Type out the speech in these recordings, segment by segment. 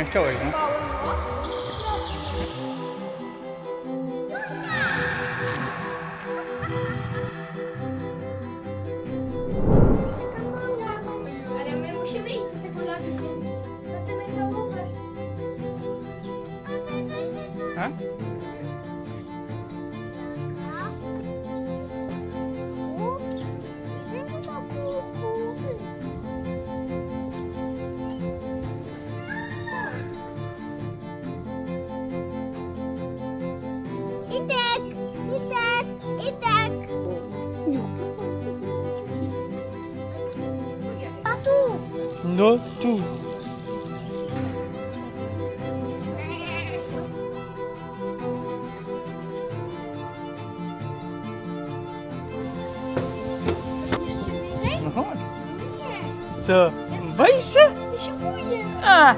nie chciałeś, nie? Bałem, No tu. No chodź. Co? Boisz się? ja się boję. A!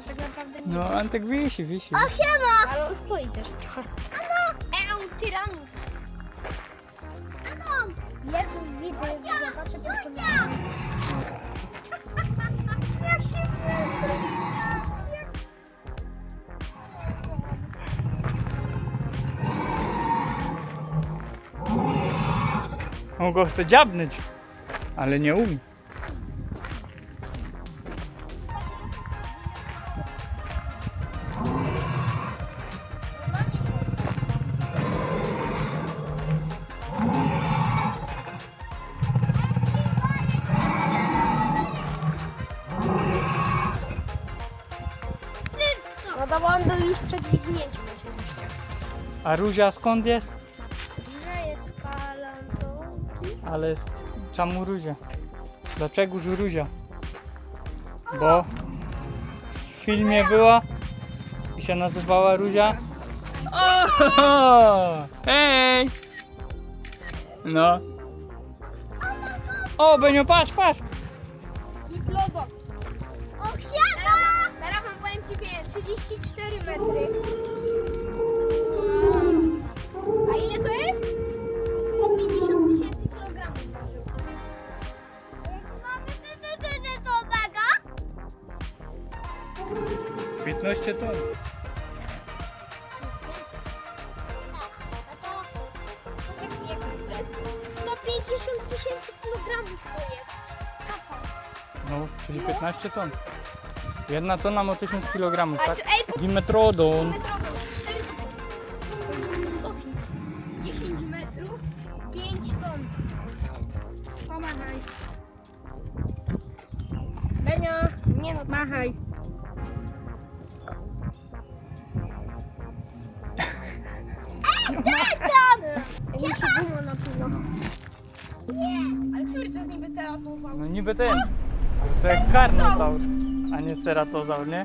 Ale tak naprawdę nie. No Antek wisi, wisi. O siema! Ale on stoi też trochę. Ano! Eutyranus. Ano! Jezus, widzę, widzę, patrzę Jak się On go chce dziabnąć, ale nie umie. Bo on był już przed wignięciem oczywiście. A Ruzia skąd jest? Że jest palantonki. Ale z... czemu Ruzia? Dlaczegoż Ruzia? Bo w filmie była i się nazywała Ruzia. O! Hej! No. O, Benio, patrz, patrz! 34 metry. A ile to jest? 150 tysięcy kilogramów. Mamy to mega? 15 ton. Jak, jak to jest? 150 tysięcy kilogramów to jest. Kawał. No, czyli 15 ton. Jedna tona ma 1000 kg, A tak? to, ej, po Dimetrodon. Metrodon, 4 to wysoki. 10 metrów, 5 ton. Pomachaj. Benio. Nie no, machaj. Ja muszę na pewno. Nie, ale który to jest niby ceratozaur? No niby ten. To jak karnotaur, a nie ceratozaur, nie?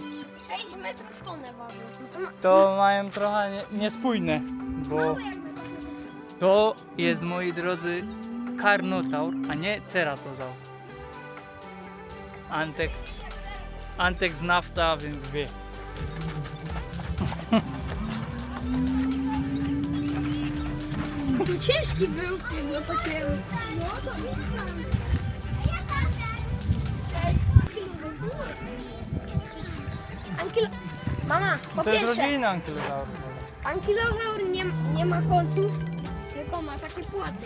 6 metrów w tonę waży. No to ma- To mają trochę nie, niespójne, bo mało jakby to to jest, moi drodzy, karnotaur, a nie ceratozaur. Antek, Antek znawca, więc wie. Ciężki był, no takie... No to Ankilo... Mama, po To jest pierwsze, rodzina ankilozaur nie, nie ma kolców, tylko ma takie płaty.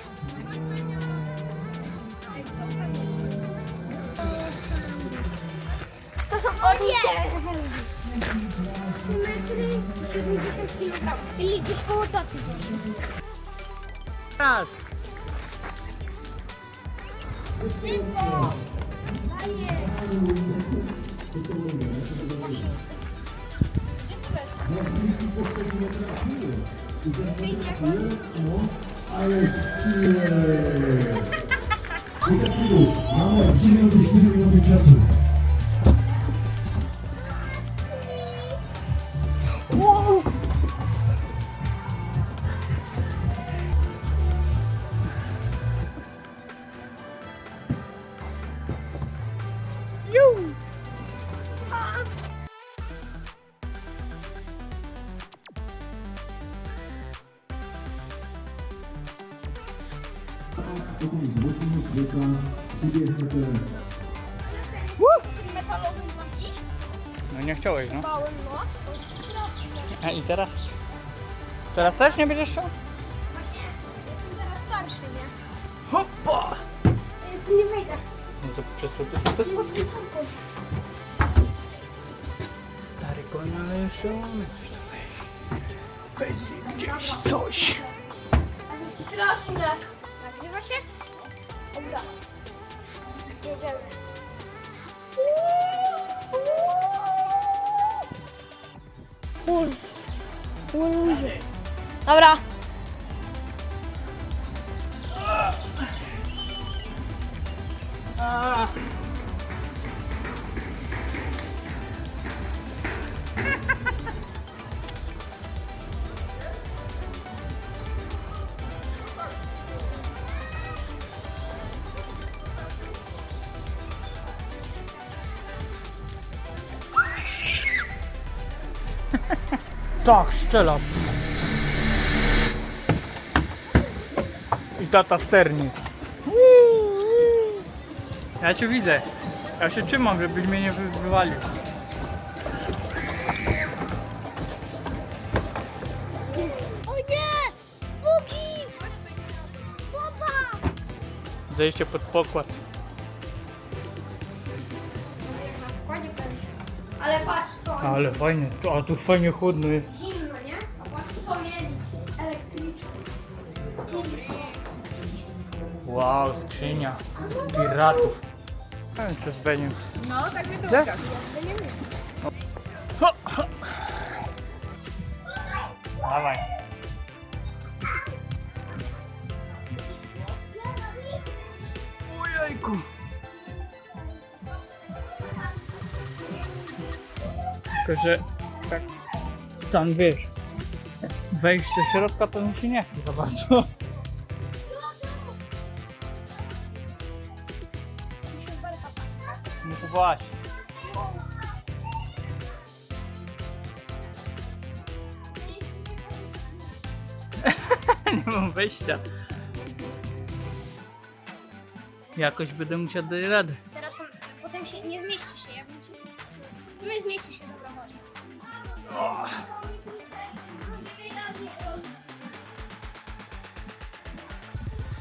To są ornite. 3 metry 70 kg, czyli gdzieś koło taty. Raz. Szybko! 아예. 아마 20명, 20명 괜찮습니다. Chciałeś, no. Bałem, no. A i teraz? Teraz też nie będziesz chciał? Właśnie, jestem teraz starszy, nie? Hopa! Więc nie wejdę. No to przez to to Jest wysoko. Stary koń, mamy coś wejść. Weź gdzieś coś. Ale straszne. Nagrywa się? Dobra. Jedziemy. Ul. Ul. Dobra. A. Tak, szczela. I tata sternik. Ja cię widzę. Ja się trzymam, żebyś mnie nie wy- wywalił. O nie! Bugi! Popa! Zejście pod pokład. Ale patrz co. Ale fajnie. A tu fajnie chłodno jest. Wow, skrzynia. Piratów. Nie wiem, co z Beniem. No, tak mnie to Tak? pokaże. Dawaj. Ojejku. Tylko, że tak tam wiesz, wejść do środka to mi się nie chce za bardzo. Właśnie. Nie mam wejścia. Jakoś będę musiał dać radę. Teraz on, potem się nie zmieści się. Ja bym ci... Nie zmieści się, dobra, chodź.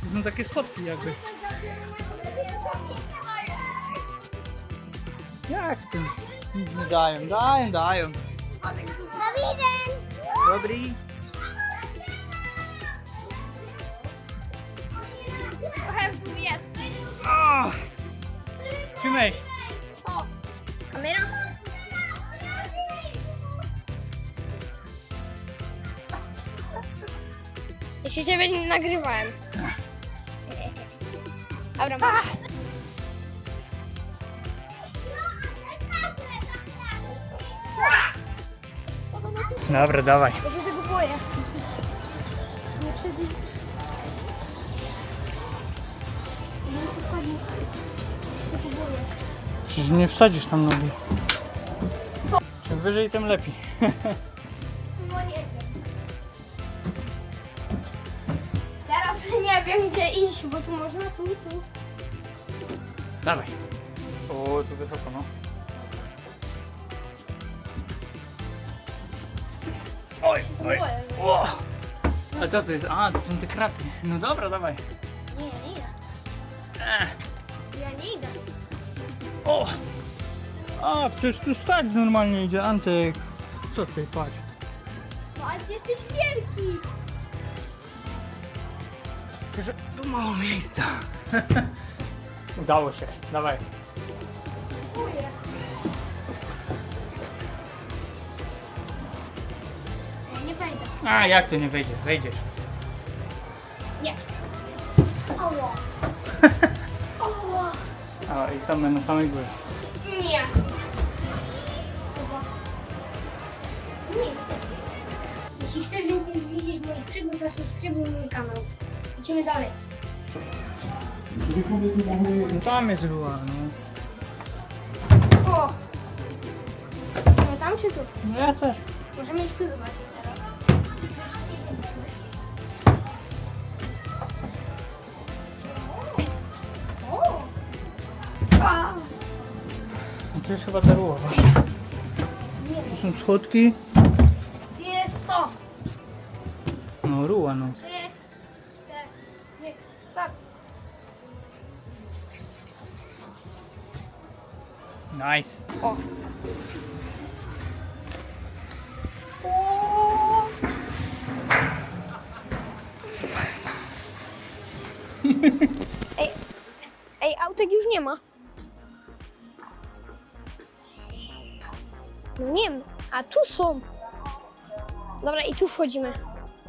To są takie schodki jakby. Jak to? Nic nie dają, dają, dają. Dawiden! Dobry. Trochę w dół jest. O! Trzymaj. Co? Kamera? Ja się ciebie nie nagrywałem. Dobra, mama. Dobra, dawaj. Ja się tego boję. Nie. Nie boję. Przecież nie wsadzisz tam nogi. Czym wyżej, tym lepiej. No nie wiem. Te? Ja wiem gdzie iść, bo tu można, tu, tu. Dawaj. O, tu wysoko, no. Oj! A co to jest? A, to są te kraty. No dobra, dawaj. Nie, nie idę. Ech. Ja nie idę. O! A, przecież tu stać normalnie idzie, Antek. Co ty, patrz. Patrz, jesteś wielki. Tylko, że tu mało miejsca. Udało się, dawaj. A, jak to nie wejdzie? Wejdziesz. Nie. Oło. Oło. A, i same na samej górze. Nie. Chyba. Nie. Jeśli chcesz więcej widzieć moich przygód, to subskrybuj mój kanał. Idziemy dalej. No tam jest rua, no. O! No tam czy tu? No ja też. Możemy iść tu zobaczyć To jest chyba ta rua właśnie. Nie Tu są schodki. Jest to! No rua, no. Trzy, cztery, tak. Nice. O! O! Ej, ej, autek już nie ma. No nie wiem, a tu są. Dobra, i tu wchodzimy.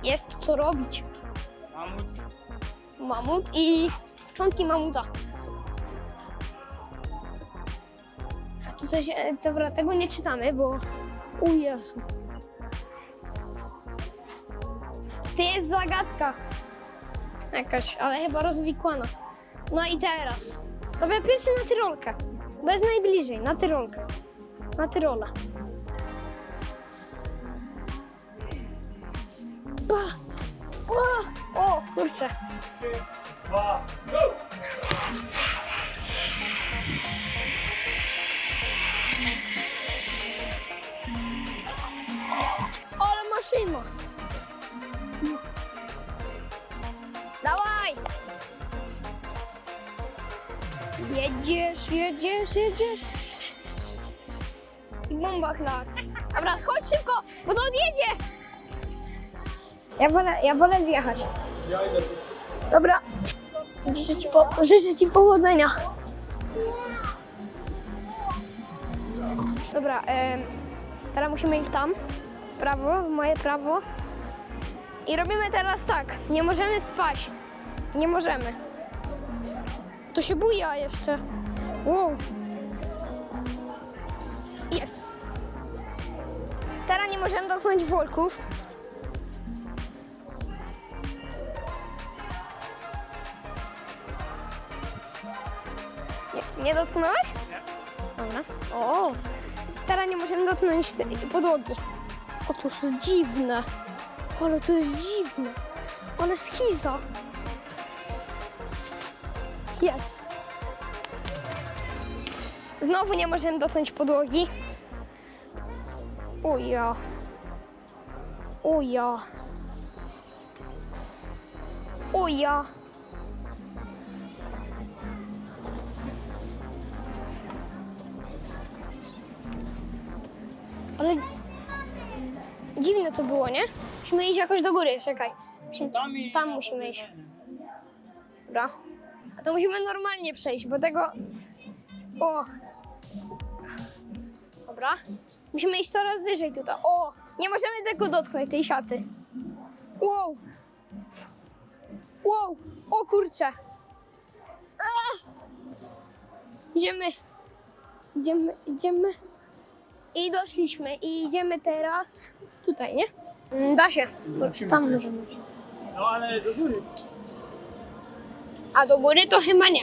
Jest tu co robić. Mamut. Mamut i szczątki mamuta. A tu coś, e, dobra, tego nie czytamy, bo... O Jezu. To jest zagadka. Jakaś, ale chyba rozwikłana. No i teraz. To ja pierwszy na tyrolkę. Bo jest najbliżej, na tyrolkę. Na tyrola. Ba! O, o kurczę. Trzy, dwa, go! Ale maszyna! Dawaj! Jedziesz, jedziesz, jedziesz. I bomba chlak. Dobra, schodź szybko, bo to odjedzie! Ja wolę, ja wolę zjechać. Dobra. Życzę ci, po, życzę ci powodzenia. Dobra, em, teraz musimy iść tam. W prawo, w moje prawo. I robimy teraz tak. Nie możemy spać. Nie możemy. To się buja jeszcze. Wow. Jest. Teraz nie możemy dotknąć worków. Nie, nie dotknąłeś? Dobra. O, teraz nie możemy dotknąć podłogi. O, to jest dziwne. Ale to jest dziwne. Ona jest schiza. Jest. Znowu nie możemy dotknąć podłogi. O ja. O Ale dziwne to było, nie? Musimy iść jakoś do góry, czekaj. Musimy, Tam musimy iść. Dobra. A to musimy normalnie przejść, bo tego... O! Dobra. Musimy iść coraz wyżej tutaj. O! Nie możemy tego dotknąć, tej siaty. Wow! Wow! O kurczę! A! Idziemy. Idziemy, idziemy. I doszliśmy. I idziemy teraz tutaj, nie? Mm, Da się. Musimy Tam możemy iść. No ale do góry. A do góry to chyba nie.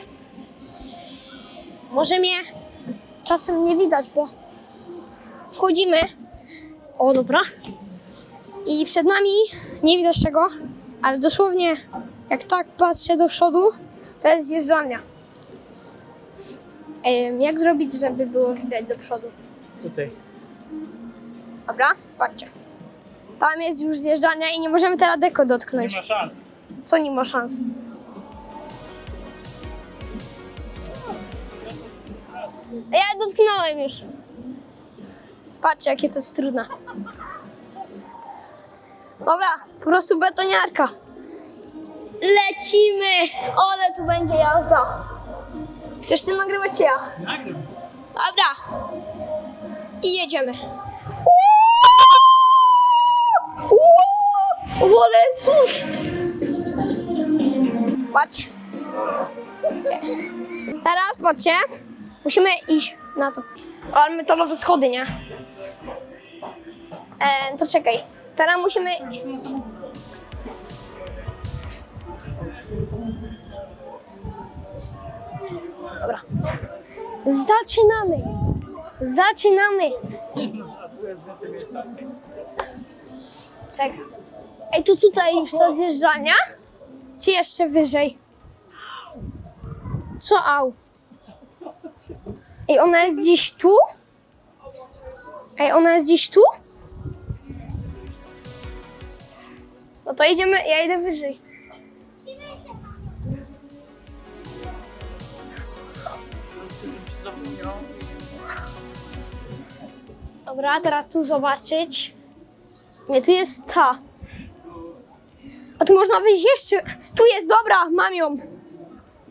Może mnie czasem nie widać, bo wchodzimy. O, dobra. I przed nami nie widać czego, ale dosłownie Jak tak patrzę do przodu, to jest zjeżdżalnia. Em, Jak zrobić, żeby było widać do przodu? Tutaj. Dobra, patrzcie. Tam jest już zjeżdżalnia i nie możemy teraz deko dotknąć. Nie ma szans. Co nie ma szans? Ja dotknąłem już. Patrzcie, jakie to jest trudne. Dobra, po prostu betoniarka. Lecimy! Ale tu będzie jazda. Chcesz ty nagrywać czy ja? Nagrym. Dobra. I jedziemy. Ale Jezus! Patrzcie. Teraz patrzcie. Musimy iść na to. Ale metalowe schody, nie? E, to czekaj. Teraz musimy... Dobra. Zaczynamy. Zaczynamy. Czekaj. Ej, to tutaj już ta zjeżdżalnia? Czy jeszcze wyżej? Co au? Ej, ona jest gdzieś tu? Ej, ona jest gdzieś tu? No to idziemy, ja idę wyżej. Dobra, teraz tu zobaczyć. Nie, tu jest ta. A tu można wyjść jeszcze. Tu jest, dobra, mam ją.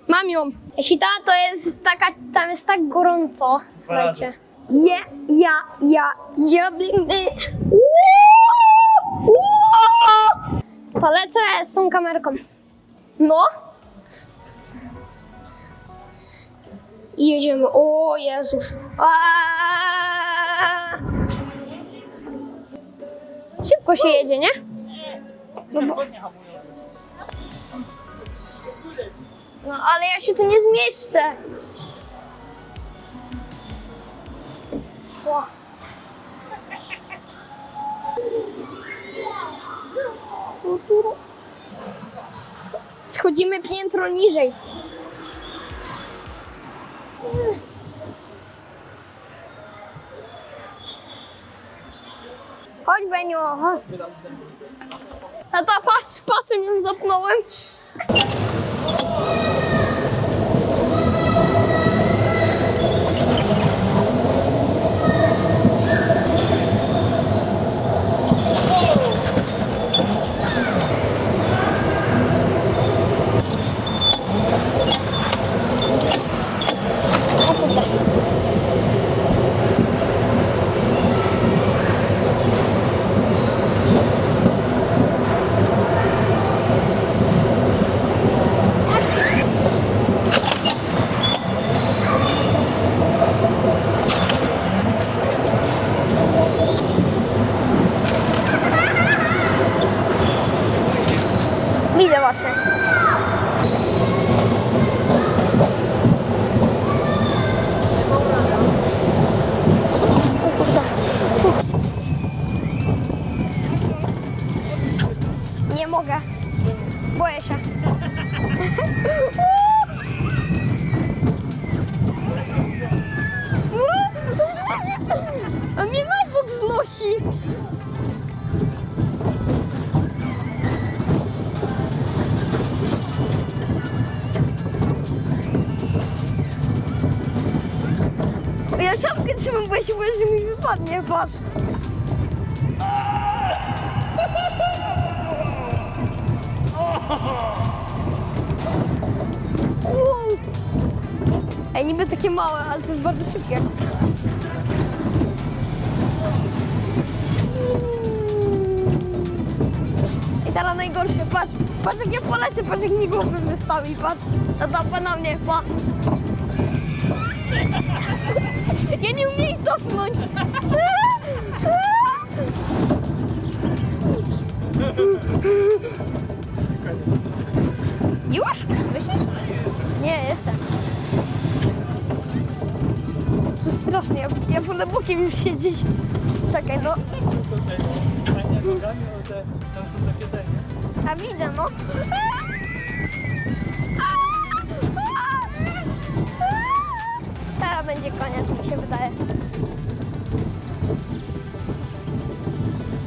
Mam ją. Jeśli ta, to jest taka, tam jest tak gorąco. Słuchajcie. Ja, ja, ja, ja będę. Uuu, uuu. To lecę z tą kamerką. No. I jedziemy. O Jezus. Aaaa. Szybko się jedzie, nie? No, bo... no ale ja się tu nie zmieszczę. Schodzimy piętro niżej. Chodź, Benio, chodź. Tata, patrz, pasem ją zapnąłem. Boję się. A mnie na bok znosi. Ja czapkę trzymam, bo ja się boję, że mi wypadnie, patrz. Niby takie małe, ale to jest bardzo szybkie. I teraz najgorsze, patrz, patrz jak ja polecę, patrz jak mi głowę wystawi, patrz. Tata na mnie, pa. Ja nie umiem jej cofnąć. Już? Myślisz? Nie, jeszcze prostu strasznie. Ja, ja wolę bokiem już siedzieć. Czekaj, no. A widzę, no. Teraz będzie koniec, mi się wydaje.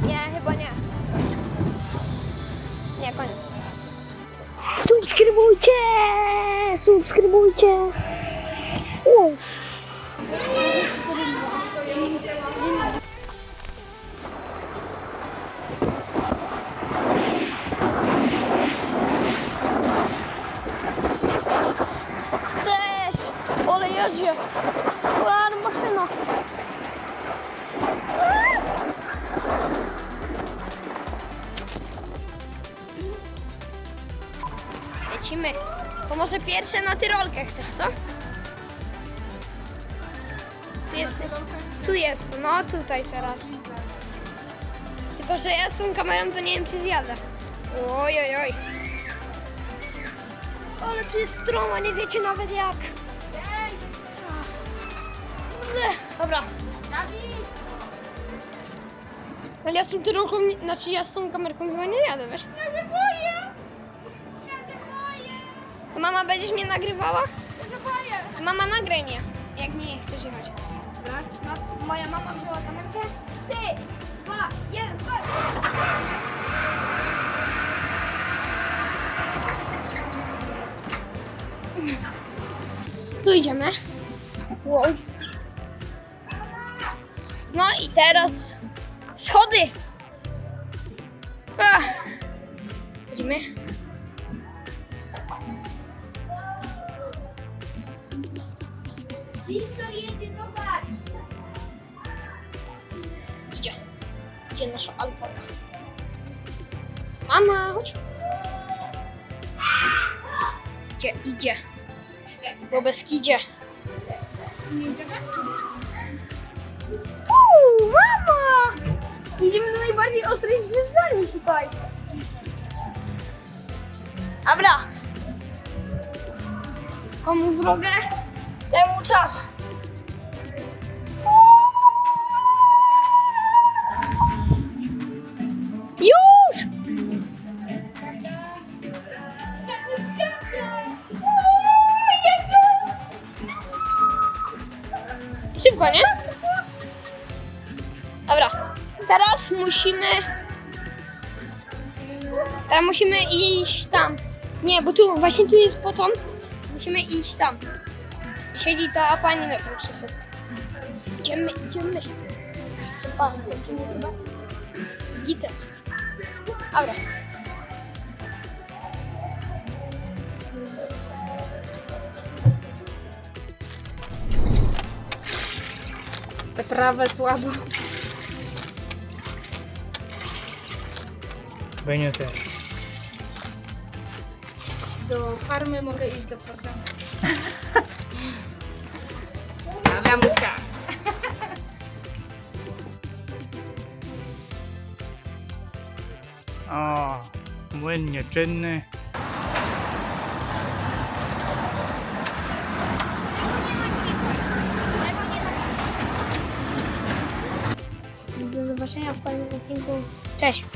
Nie, chyba nie. Nie, koniec. Subskrybujcie! Subskrybujcie! Jedzie! Ładna maszyna! Lecimy. To może pierwsze na tyrolkę chcesz, co? Tu jest. Tu jest, no tutaj teraz. Tylko, że ja z tą kamerą to nie wiem czy zjadę. Oj, oj, oj. Ale tu jest stroma, nie wiecie nawet jak. Dobra. Ale ja z tą tyrolką, nie- znaczy ja z tą kamerką chyba nie jadę, wiesz? Ja się boję. Ja się boję. To mama będziesz mnie nagrywała? Ja się boję. Mama nagraj mnie, jak nie chcesz jechać. Dobra, ma, moja mama wzięła kamerkę. Trzy, dwa, jeden, dwa. Tu idziemy. Wow. No i teraz schody. Ach. Idziemy. Wiktor jedzie, zobacz! Idzie. Idzie nasza alpaka. Mama, chodź. Idzie, idzie. Po Beskidzie. Tu, mama! Idziemy do najbardziej ostrej zjeżdżalni tutaj. Dobra. Komu drogę, temu czas. Już! Szybko, nie? Musimy... Teraz musimy iść tam. Nie, bo tu, właśnie tu jest potom. Musimy iść tam. Siedzi ta pani na tym krzesle. Idziemy, idziemy. Super, chyba. Gites. Dobra. Te prawe słabo. Benio też. Do farmy mogę iść do programu. Dobra, muśka. O, młyn nieczynny. Do zobaczenia w kolejnym odcinku. Cześć.